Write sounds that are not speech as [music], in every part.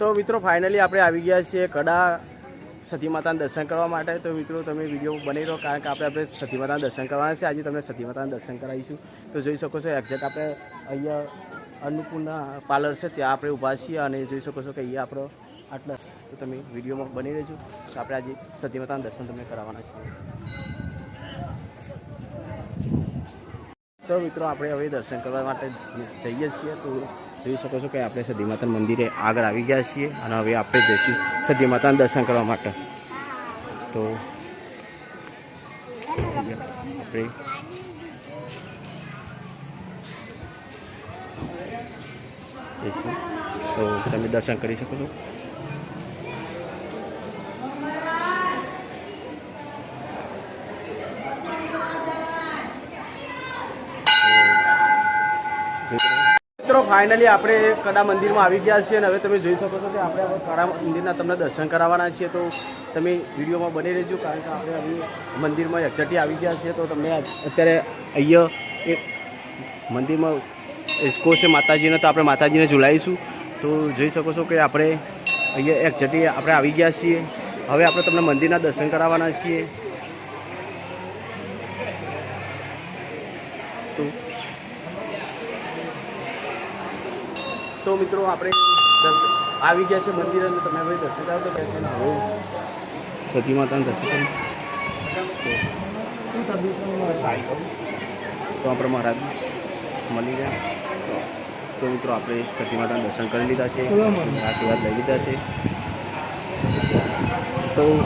તો મિત્રો ફાઇનલી આપણે આવી ગયા છીએ કડા સતી દર્શન કરવા માટે. તો મિત્રો, તમે વીડિયો બની રહો કારણ કે આપણે આપણે સતી દર્શન કરવાના છે. આજે તમને સતી દર્શન કરાવીશું. તો જોઈ શકો છો એક્ઝેક્ટ આપણે અહીંયા અન્નપૂર્ણા પાર્લર છે, ત્યાં આપણે ઊભા છીએ અને જોઈ શકો છો કે અહીંયા આપણો આટલા તો તમે વિડીયોમાં બની રહેજો. તો આપણે આજે સતી દર્શન તમને કરાવવાના છીએ. તો મિત્રો, આપણે હવે દર્શન કરવા માટે જઈએ છીએ. તો જોઈ શકો છો કે આપણે સદી માતાના મંદિરે આગળ આવી ગયા છીએ અને હવે આપણે જઈશું સદી માતાના દર્શન કરવા માટે. તો આપણે જઈશું. તો તમે દર્શન કરી શકો છો. મિત્રો ફાઇનલી આપણે કડા મંદિરમાં આવી ગયા છીએ અને હવે તમે જોઈ શકો છો કે આપણે કડા મંદિરના તમને દર્શન કરાવવાના છીએ. તો તમે વિડીયોમાં બની રહેજો, કારણ કે આપણે અહીં મંદિરમાં એક્ઝેક્ટલી આવી ગયા છીએ. તો તમને અત્યારે અહીંયા એક મંદિરમાં ઇસ્કો છે માતાજીને, તો આપણે માતાજીને ઝુલાવીશું. તો જોઈ શકો છો કે આપણે અહીંયા એક્ઝેક્ટલી આપણે આવી ગયા છીએ. હવે આપણે તમને મંદિરના દર્શન કરાવવાના છીએ. મિત્રો આપણે આવી ગયા છે મંદિર અને તમે ભાઈ દર્શન કરો તો કહે ને. સતી માતાનું દર્શન કરો તો આપણે મહારાજ મળી ગયા. તો- તો મિત્રો આપણે સતી માતાને દર્શન કરી લીધા છે. આશીર્વાદ લઈ લીધા છે. તો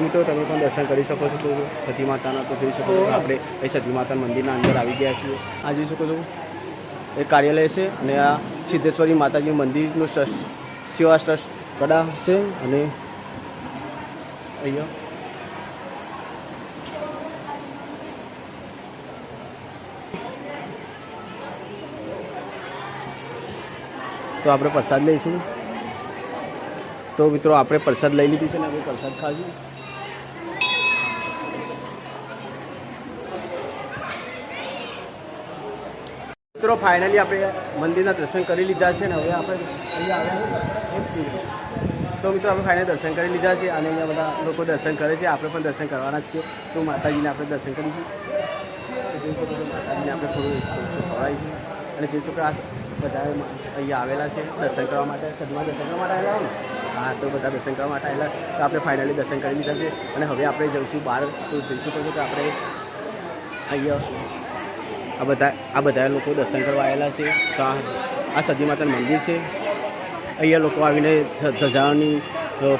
તો મિત્રો, તમે પણ દર્શન કરી શકો છો તો સતી માતાના તો જોઈ શકો આપણે એ સતી માતાના મંદિરના અંદર આવી ગયા છીએ. આ જોઈ શકો છો. એ કાર્યાલય છે અને આ સિદ્ધેશ્વરી માતાજી મંદિરનું ટ્રસ્ટ, સેવા ટ્રસ્ટ કડા છે અને અહીંયા તો આપણે પ્રસાદ લઈશું. તો મિત્રો, આપણે પ્રસાદ લઈ લીધી છે ને, આપણે પ્રસાદ ખાશું મિત્રો ફાઇનલી આપણે મંદિરના દર્શન કરી લીધા છે ને હવે આપણે અહીંયા આવ્યા તો મિત્રો, આપણે ફાઇનલ દર્શન કરી લીધા છે અને અહીંયા બધા લોકો દર્શન કરે છે. આપણે પણ દર્શન કરવાના જ છીએ. તો માતાજીને આપણે દર્શન કરીશું માતાજીને આપણે થોડું ખવડાવીશું અને જે શકો આ બધા અહીંયા આવેલા છે દર્શન કરવા માટે, સદમાં દર્શન કરવા માટે આવેલા ને? હા, તો બધા દર્શન કરવા માટે આવેલા. તો આપણે ફાઇનલી દર્શન કરી લીધા છે. અને હવે આપણે જઈશું બહાર. તો જઈશું તો આપણે અહીંયા આ બધા આ બધા લોકો દર્શન કરવા આવેલા છે. તો આ સદી માતાનું મંદિર છે. અહીંયા લોકો આવીને ધજાની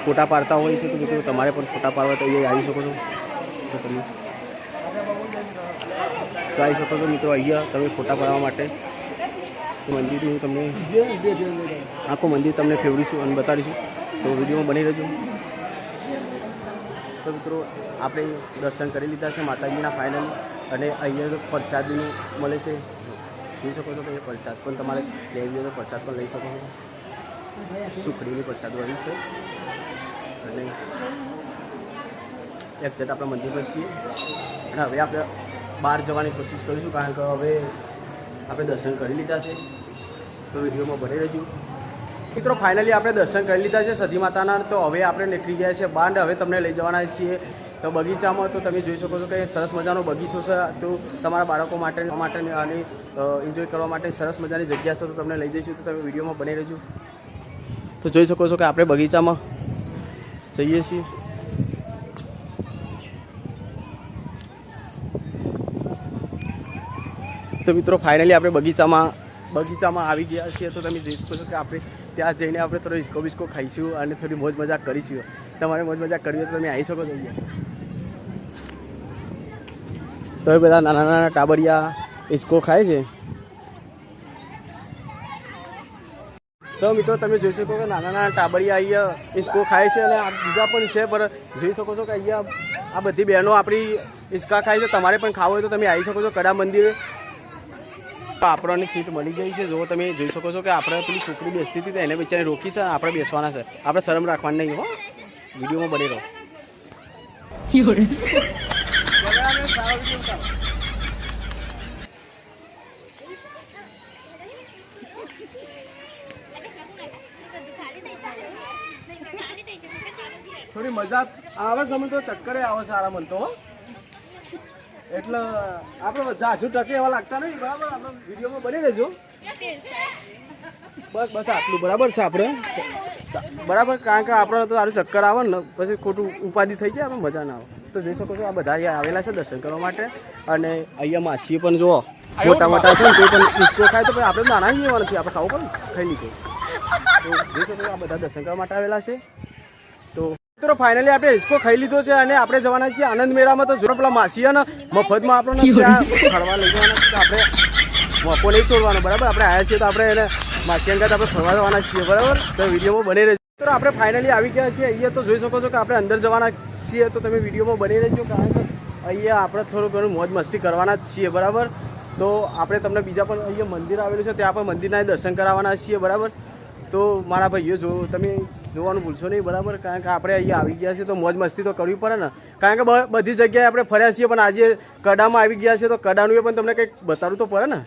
ફોટા પાડતા હોય છે. તો મિત્રો, તમારે પણ ફોટા પાડવા તો અહીંયા આવી શકો છો. તો તમે તો આવી શકો છો મિત્રો, અહીંયા તમે ફોટા પાડવા માટે. મંદિરનું તમને આખું મંદિર તમને ફેવડીશું અને બતાડીશું. તો વિડીયોમાં બની રહેજો. તો મિત્રો, આપણે દર્શન કરી લીધા છે માતાજીના ફાઇનલ. અને અહીંયા પ્રસાદ મળે છે. જોઈ શકો છો કે એ પ્રસાદ પણ તમારે લેવી હોય તો પ્રસાદ પણ લઈ શકો છો. સુખડીની પ્રસાદ વાળી છે. અને એક જતા આપણા મંદિર પર છીએ. અને હવે આપણે બહાર જવાની કોશિશ કરીશું કારણ કે હવે આપણે દર્શન કરી લીધા છે. તો વિડીયોમાં બની રહેજો. મિત્રો ફાઇનલી આપણે દર્શન કરી લીધા છે. સતી માતાના તો હવે આપણે નીકળી ગયા છે. બાંડ હવે તમને લઈ જવાના છીએ. તો બગીચામાં તો તમે જોઈ શકો છો કે સરસ મજાનો બગીચો છે. તો તમારા બાળકો માટે માટે અને એન્જોય કરવા માટે સરસ મજાની જગ્યા છે. તો તમને લઈ જઈશું. તો તમે વિડીયોમાં બની રહેજો. તો જોઈ શકો છો કે આપણે બગીચામાં જઈએ છીએ. તો મિત્રો ફાઇનલી આપણે બગીચામાં બગીચામાં આવી ગયા છીએ. તો તમે જોઈ શકો છો કે આપણે ત્યાં જઈને આપણે થોડો હિસકો બિસ્કો ખાઈશું અને થોડી મોજ મજા કરીશું. તમારે મોજ મજા કરવી હોય તો તમે આવી શકો છો તો એ બધા નાના નાના ટાબરિયા હિસકો ખાય છે. તો મિત્રો, તમે જોઈ શકો કે નાના નાના ટાબરિયા અહીંયા હિસકો ખાય છે અને બીજા પણ છે, પણ જોઈ શકો છો કે અહીંયા આ બધી બહેનો આપણી હિસકા ખાય છે. તમારે પણ ખાવું હોય તો તમે આવી શકો છો કડા મંદિરે. આપણને સીટ મળી ગઈ છે. જો તમે જોઈ શકો છો કે આપણે પેલી છોકરી બેસતી હતી એને બિચારી રોકી છે. આપણે બેસવાના છે. આપણે શરમ રાખવાની નહીં હો. વિડીયોમાં બની રહો. થોડી મજા આવે સમય તો ચક્કરે આવે સારા મન તો એટલે આપણે જાજુ ટકે એવા લાગતા નહીં, બરાબર? આપણે વિડીયોમાં બની રહેજો. બસ બસ, આટલું બરાબર છે આપણે. બરાબર, કારણ કે આપણે તો સારું ચક્કર આવે ને, પછી ખોટું ઉપાધિ થઈ જાય, આપણે મજા ના આવે. તો જોઈ શકો છો આ બધા અહીંયા આવેલા છે દર્શન કરવા માટે. અને અહીંયા માસીએ પણ જુઓ મોટા મોટા છે કોઈ પણ ઈસકો ખાય તો આપણે નાના જ લેવા નથી આપણે ખાવું પણ ખાઈ લીધું. તો જોઈ શકો છો આ બધા દર્શન કરવા માટે આવેલા છે. તો મિત્રો ફાઇનલી આપણે હિસકો ખાઈ લીધો છે અને આપણે જવાના છીએ આનંદ મેળામાં. તો જો પેલા અને મફતમાં આપણને ત્યાં ફરવા લઈ જવાના છે. આપણે મોકો નહીં છોડવાનો બરાબર? આપણે આવ્યા છીએ તો આપણે એને માસી અંગાત આપણે ફરવા જવાના છીએ બરાબર? તો વિડીયોમાં બની રહેજો. તો આપણે ફાઇનલી આવી ગયા છીએ. અહીંયા તો જોઈ શકો છો કે આપણે અંદર જવાના છીએ. તો તમે વિડીયોમાં બની રહેજો, કારણ કે અહીંયા આપણે થોડું ઘણું મોજ મસ્તી કરવાના જ છીએ, બરાબર? તો આપણે તમને બીજા પણ અહીંયા મંદિર આવેલું છે, ત્યાં પણ મંદિરના દર્શન કરાવવાના છીએ, બરાબર? તો મારા ભાઈઓ, જો તમે જોવાનું ભૂલશો નહીં, બરાબર? કારણ કે આપણે અહીંયા આવી ગયા છીએ, તો મોજ મસ્તી તો કરવી પડે ને. કારણ કે બધી જગ્યાએ આપણે ફર્યા છીએ, પણ આજે કડામાં આવી ગયા છીએ, તો કડાનું એ પણ તમને કંઈક બતાવવું તો પડે ને.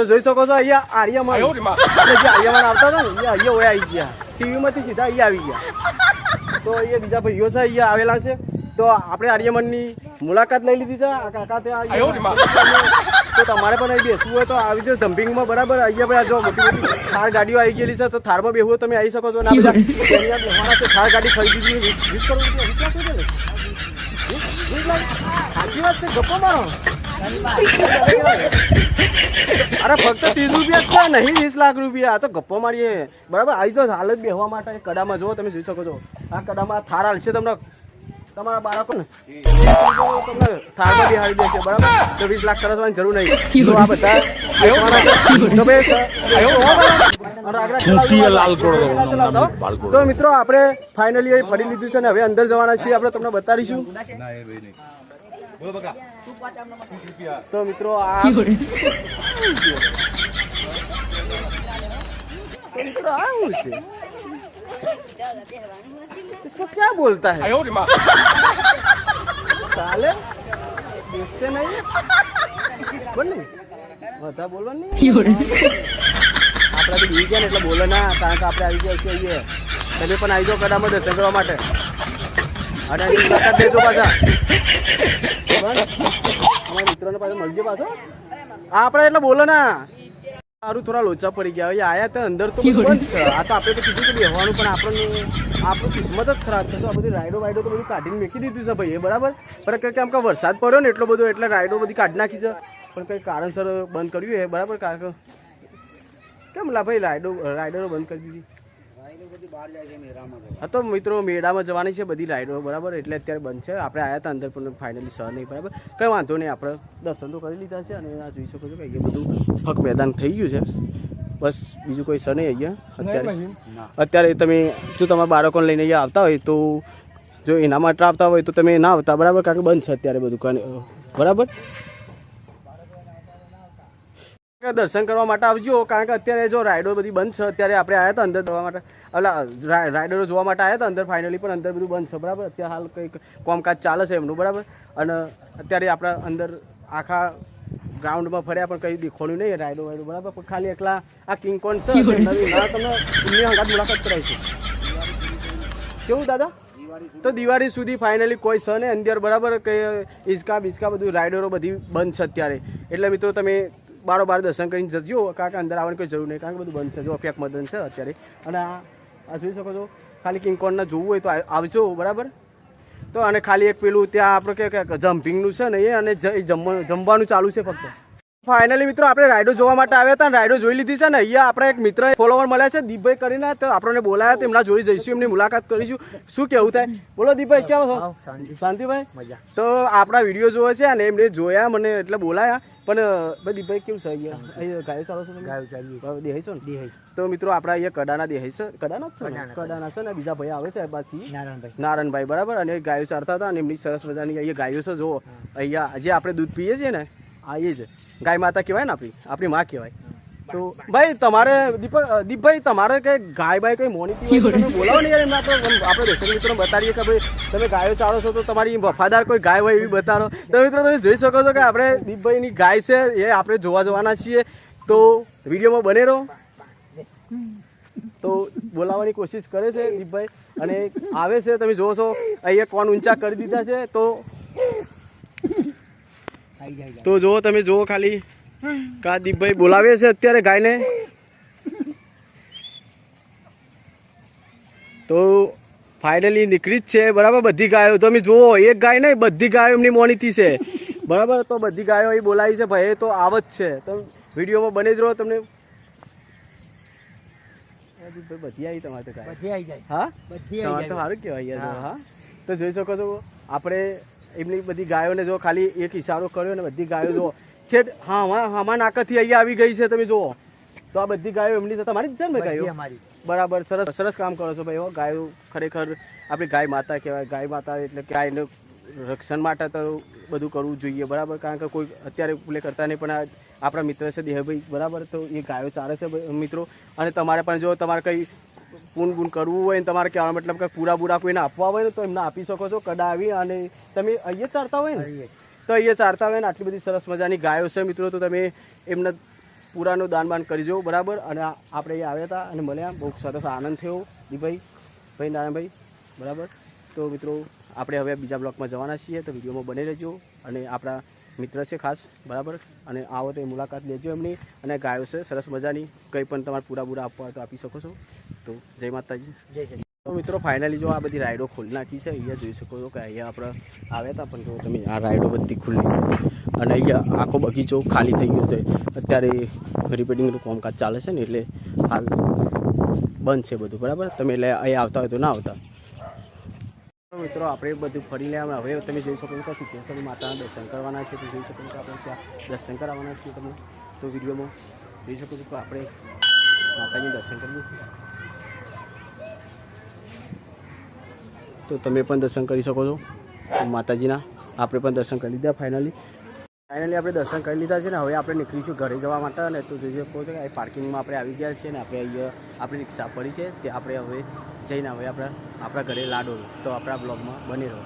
તો જોઈ શકો છો અહીંયા આર્યમાન. જે આર્યમાન આવતા હતા ને એ અહીંયા ઓય આવી ગયા. ટીવીમાંથી સીધા અહીંયા આવી ગયા. તો અહીંયા બીજા ભાઈઓ છે અહીંયા આવેલા છે. તો આપણે આર્યમનની મુલાકાત લઈ લીધી છે. આ કાકા ત્યાં તો તમારે પણ અહીં બેસવું હોય તો આવી જાઓ જમ્પિંગમાં બરાબર? અહીંયા ભાઈ જો મોટી મોટી થાર ગાડીઓ આવી ગયેલી છે તો થારમાં હોય તમે આવી શકો છો. ના બધા [laughs] થાર ગાડી ખરીદી છે. વીસ વીસ કરોડ રૂપિયા વીસ લાખ? ને? સાચી વાત છે ગપ્પો મારો. અરે ફક્ત ત્રીસ રૂપિયા છે નહીં વીસ લાખ રૂપિયા. આ તો ગપ્પો મારીએ. બરાબર? આવી તો હાલ જ બેહવા માટે કડામાં જોવો તમે જોઈ શકો છો. આ કડામાં થાર હાલશે તમને. તમારા બાળકો ને. તમને થારમાં બિહાડી દેશે બરાબર? તો વીસ લાખ ખર્ચવાની જરૂર નહીં. તો આ બધા તો મિત્રો આપણે ફાઇનલી અહીં ફરી લીધું છે ને હવે અંદર જવાના છીએ. આપણે તમને બતાડીશું. તો મિત્રો આ તો [laughs] મિત્રો આ શું છે इसको क्या बोलता है साले देखते नहीं બોલ નહીં બધા બોલો નહીં આપણા તો બી ગયા ને એટલે બોલો ના કારણ કે આપણે આવી ગયા છીએ અહીંયા. તમે પણ આવી જાઓ કડામાં દર્શન કરવા માટે અને એની મુલાકાત લેજો પાછા બરાબર? અમારા મિત્રોને પાછા મળજો પાછો. આપણે એટલે બોલો ના. સારું થોડા લોચા પડી ગયા. હવે આયા તો અંદર તો બધું છે. આ તો આપણે તો કીધું કે બેહવાનું પણ આપણને આપણું કિસ્મત જ ખરાબ છે. તો આ બધી રાઈડો વાઈડો તો બધું કાઢીને મેકી દીધું છે ભાઈ એ બરાબર? પણ કે આમ કે વરસાદ પડ્યો ને એટલો બધો એટલે રાઈડો બધી કાઢી નાખી છે. પણ કંઈ કારણસર બંધ કર્યું એ બરાબર? કારણ કે કેમ લા ભાઈ રાઈડો રાઈડરો બંધ કરી દીધી. હા તો મિત્રો મેળામાં જવાની છે બધી રાઈડો બરાબર? એટલે અત્યારે બંધ છે. આપણે આવ્યા હતા અંદર પણ ફાઇનલી સર નહીં બરાબર? કંઈ વાંધો નહીં આપણે દર્શન તો કરી લીધા છે અને આ જોઈ શકો છો કે અહીંયા બધું ફક મેદાન થઈ ગયું છે. બસ બીજું કોઈ સર નહીં અહીંયા. અત્યારે અત્યારે તમે જો તમારા બાળકોને લઈને અહીંયા આવતા હોય તો જો એના માટે આવતા હોય તો તમે ના આવતા બરાબર? કારણ કે બંધ છે અત્યારે બધું બરાબર? દર્શન કરવા માટે આવજો કારણ કે અત્યારે જો રાઇડો બધી બંધ છે અત્યારે આપણે આવ્યા હતા અંદર જોવા માટે. એટલે રાઇડરો જોવા માટે આવ્યા હતા અંદર ફાઇનલી પણ અંદર બધું બંધ છે બરાબર? અત્યારે હાલ કંઈક કોમકાજ ચાલે છે એમનું બરાબર? અને અત્યારે આપણા અંદર આખા ગ્રાઉન્ડમાં ફર્યા પણ કંઈ દેખોણું નહીં રાઈડો વાઇડો બરાબર? પણ ખાલી એકલા આ કિંગકોન છે [laughs] તમે એમની અંગાત મુલાકાત કરાવીશું કેવું દાદા? તો દિવાળી સુધી ફાઇનલી કોઈ છે ને અંદર બરાબર કે હિંચકા બિચકા બધું રાઇડરો બધી બંધ છે અત્યારે. એટલે મિત્રો તમે બારો બાર દર્શન કરીને જજો. કાંકા અંદર આવવાની કોઈ જરૂર નહીં. કારણ કે બધું બંધ છે. જો અફેક મદન છે અત્યારે. અને આ જોઈ શકો છો, ખાલી કિંગકોનના જોવું હોય તો આવજો, બરાબર? તો અને ખાલી એક પેલું ત્યાં આપણે કે જમ્પિંગનું છે ને એ અને જમવાનું ચાલુ છે ફક્ત. ફાઇનલી મિત્રો આપણે રાઈડો જોવા માટે આવ્યા હતા અને રાઈડો જોઈ લીધી છે ને અહીંયા આપણે એક મિત્ર ફોલોવર મળ્યા છે દીપભાઈ કરીને. તો આપણને બોલાયા તો એમના જોઈ જઈશું એમની મુલાકાત કરીશું. શું કેવું થાય? બોલો દીપભાઈ કેવો છો? શાંતિભાઈ? મજા. તો આપણા વીડિયો જોવે છે અને એમને જોયા મને એટલે બોલાયા. પણ ભાઈ દીપભાઈ કેવું છે અહીંયા? ગાયો ચાલો છો ગાયો દેહાઈ છો ને? તો મિત્રો આપણા અહીંયા કડાના દેહાઈ છે. કડાના કડાના છે ને? બીજા ભાઈ આવે છે બાકી. નારાયણભાઈ. બરાબર. અને ગાયો ચારતા હતા અને એમની સરસ મજાની અહીંયા ગાયો છે જો અહીંયા જે આપણે દૂધ પીએ છીએ ને? આ એ જ. ગાય માતા કહેવાય ને આપણી આપણી માં કહેવાય. તો ભાઈ તમારે દીપક દીપભાઈ તમારે કઈ ગાય બાય કઈ મોનીતી બોલાવો ને યાર એમને આપણે આપણે દર્શક મિત્રોને બતાવીએ કે ભાઈ તમે ગાયો ચાળો છો તો તમારી વફાદાર કોઈ ગાય હોય એવી બતાવો. તો મિત્રો તમે જોઈ શકો છો કે આપણે દીપભાઈની ગાય છે એ આપણે જોવા જવાના છીએ. તો વિડીયોમાં બને રહો. તો બોલાવવાની કોશિશ કરે છે દીપભાઈ અને આવે છે તમે જોવો છો અહીંયા કોણ ઊંચા કરી દીધા છે. તો તો જુઓ તમે જુઓ ખાલી. કા દીપભાઈ બોલાવે છે અત્યારે ગાયને. તો ફાઇનલી નીકળી જ છે બરાબર? બધી ગાયો તમે જુઓ એક ગાય નહીં બધી ગાયો એમની મોનીતી છે. બરાબર? તો બધી ગાયો એ બોલાવી છે ભાઈ તો આવ જ છે. તો વિડીયોમાં બને જ રહો તમને. બધી આવી તમારે તો હા? તમારે તો સારું કહેવાય યાર. હા? તો જોઈ શકો છો આપણે એમની બધી ગાયોને જો ખાલી એક ઇશારો કર્યો ને બધી ગાયો જો છે હા હામા નાકાથી અહીંયા આવી ગઈ છે તમે જુઓ. તો આ બધી ગાયો એમની તો તમારી જ છે ને ગાયો? બરાબર સરસ સરસ કામ કરો છો ભાઈ ગાયો ખરેખર આપણી ગાય માતા કહેવાય. ગાય માતા એટલે કે ગાયનું રક્ષણ માટે તો બધું કરવું જોઈએ બરાબર? કારણ કે કોઈ અત્યારે પેલે કરતા નહીં પણ આપણા મિત્ર છે દેહભાઈ બરાબર? તો એ ગાયો ચાલે છે મિત્રો. અને તમારે પણ જો તમારે કંઈ પૂન બૂન કરવું હોય ને તમારે કહેવાનો મતલબ કે પૂરા બૂરા કોઈને આપવા હોય ને તો એમને આપી શકો છો કડા આવી અને તમે અહીંયા ચારતા હોય ને? તો અહીંયા ચારતા હોય ને આટલી બધી સરસ મજાની ગાયો છે મિત્રો તો તમે એમને પૂરાનું દાન બાન કરી જવું બરાબર? અને આપણે અહીંયા આવ્યા હતા અને મળ્યા. બહુ સરસ આનંદ થયો દીભાઈ ભાઈ નારાયણભાઈ બરાબર? તો મિત્રો આપણે હવે બીજા બ્લોકમાં જવાના છીએ તો વિડીયોમાં બની રહેજો. અને આપણા મિત્ર છે ખાસ બરાબર? અને આવો તો એ મુલાકાત લેજો એમની. અને ગાયો છે સરસ મજાની. કંઈ પણ તમારે પૂરા પૂરા આપવા હોય તો આપી શકો છો. તો જય માતાજી. જય શ્રી તો મિત્રો ફાઇનલી જો આ બધી રાઈડો ખોલી નાખી છે અહીંયા જોઈ શકો છો કે અહીંયા આપણે આવ્યા હતા પણ જો તમે આ રાઈડો બધી ખુલ્લી છે. અને અહીંયા આખો બગીચો ખાલી થઈ ગયો છે. અત્યારે રિપેરિંગનું કામકાજ ચાલે છે ને એટલે હાલ બંધ છે બધું બરાબર? તમે એટલે અહીંયા આવતા હોય તો ના આવતા. મિત્રો આપણે બધું ફરી લેવા હવે તમે જોઈ શકો છો કે સિદ્ધેશ્વરી માતાના દર્શન કરવાના છે તો જોઈ શકો છો કે આપણે ત્યાં દર્શન કરાવવાના છીએ તમે તો વિડીયોમાં જોઈ શકો છો કે આપણે માતાજીનું દર્શન કરીએ. તો તમે પણ દર્શન કરી શકો છો. માતાજીના આપણે પણ દર્શન કરી લીધા ફાઇનલી ફાઇનલી આપણે દર્શન કરી લીધા છે ને, હવે આપણે નીકળીશું ઘરે જવા માટે અને તો જોઈ શકો છો કે પાર્કિંગમાં આપણે આવી ગયા છીએ ને, આપણે અહીંયા આપણી રિક્ષા પડી છે તે આપણે હવે જઈને હવે આપણે, આપણા ઘરે લાડો, તો આપણા બ્લોગમાં બની રહો.